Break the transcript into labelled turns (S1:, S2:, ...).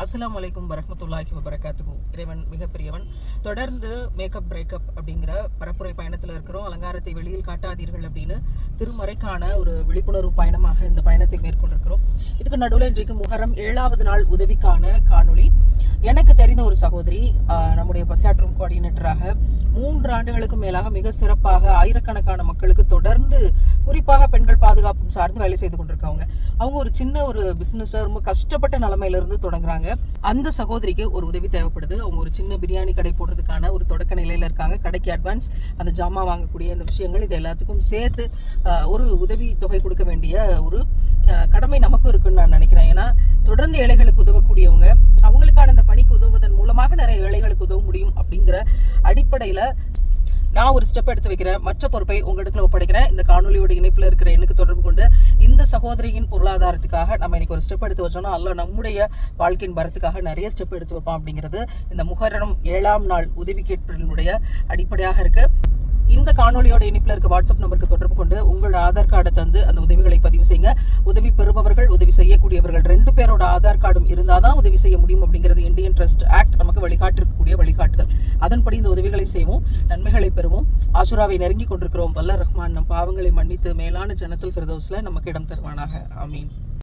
S1: அஸ்லாம் அலைக்கும் வரமத்துல்லாஹி வபரகாத்துஹு. இறைவன் மிகப்பெரியவன். தொடர்ந்து மேக்கப் பிரேக்கப் அப்படிங்கிற பரப்புரை பயணத்தில் இருக்கிறோம். அலங்காரத்தை வெளியில் காட்டாதீர்கள் அப்படின்னு திருமறைக்கான ஒரு விழிப்புணர்வு பயணமாக இந்த பயணத்தை மேற்கொண்டிருக்கிறோம். இதுக்கு நடுவில் இன்றைக்கு முகரம் ஏழாவது நாள் உதவிக்கான காணொளி. என ஒரு சகோதரி ஆஹ், நம்முடைய பசியாற்றும் கோஆர்டினேட்டராக மூன்று ஆண்டுகளுக்கு மேலாக மிக சிறப்பாக ஆயிரக்கணக்கான மக்களுக்கு தொடர்ந்து குறிப்பாக பெண்கள் பாதுகாப்பும் சார்ந்து வேலை செய்து கொண்டிருக்காங்க அவங்க ஒரு சின்ன ஒரு பிஸ்னஸ் ரொம்ப கஷ்டப்பட்ட நிலைமையிலிருந்து தொடங்குறாங்க. அந்த சகோதரிக்கு ஒரு உதவி தேவைப்படுது. அவங்க ஒரு சின்ன பிரியாணி கடை போடுறதுக்கான ஒரு தொடக்க நிலையில இருக்காங்க. கடைக்கு அட்வான்ஸ் அந்த ஜாமா வாங்கக்கூடிய அந்த விஷயங்கள் இது எல்லாத்துக்கும் சேர்த்து ஒரு உதவி தொகை கொடுக்க வேண்டிய ஒரு கடமை நமக்கும் இருக்குன்னு நான் நினைக்கிறேன். ஏன்னா தொடர்ந்து ஏழைகள் எத்தனை ஏழைகளுக்கு உதவ முடியும் அப்படிங்கிற அடிப்படையில நான் ஒரு ஸ்டெப் எடுத்து வைக்கிறேன். மற்ற பொறுப்பை உங்களிடத்தில் ஒப்படைக்கிறேன். இந்த காணொலியோட இணைப்பில் இருக்கிற எனக்கு தொடர்பு கொண்டு இந்த சகோதரியின் பொருளாதாரத்துக்காக நம்ம இன்னைக்கு ஒரு ஸ்டெப் எடுத்து வச்சோம்னா அல்ல நம்முடைய வாழ்க்கையின் வரத்துக்காக நிறைய ஸ்டெப் எடுத்து வைப்போம் அப்படிங்கிறது இந்த முகரம் ஏழாம் நாள் உதவி கேட்பதனுடைய அடிப்படையாக இருக்கு. இந்த காணொலியோட இணைப்பில் இருக்க வாட்ஸ்அப் நம்பருக்கு தொடர்பு கொண்டு ஆதார் கார்டை தந்து அந்த உதவிகளை பதிவு செய்யுங்க. உதவி பெறுபவர்கள் உதவி செய்யக்கூடியவர்கள் ரெண்டு பேரோட ஆதார் கார்டும் இருந்தால் தான் உதவி செய்ய முடியும் அப்படிங்கிறது இந்தியன் ட்ரஸ்ட் ஆக்ட் நமக்கு வழிகாட்டிருக்கக்கூடிய வழிகாட்டுதல். அதன்படி இந்த உதவிகளை செய்வோம் நன்மைகளை பெறுவோம். ஆசுராவை நெருங்கி கொண்டிருக்கிறோம். வல்ல ரஹ்மான் நம் பாவங்களை மன்னித்து மேலான ஜனத்தில் ஃபிரதோஸ்ல நமக்கு இடம் தருவானாக. ஆமீன்.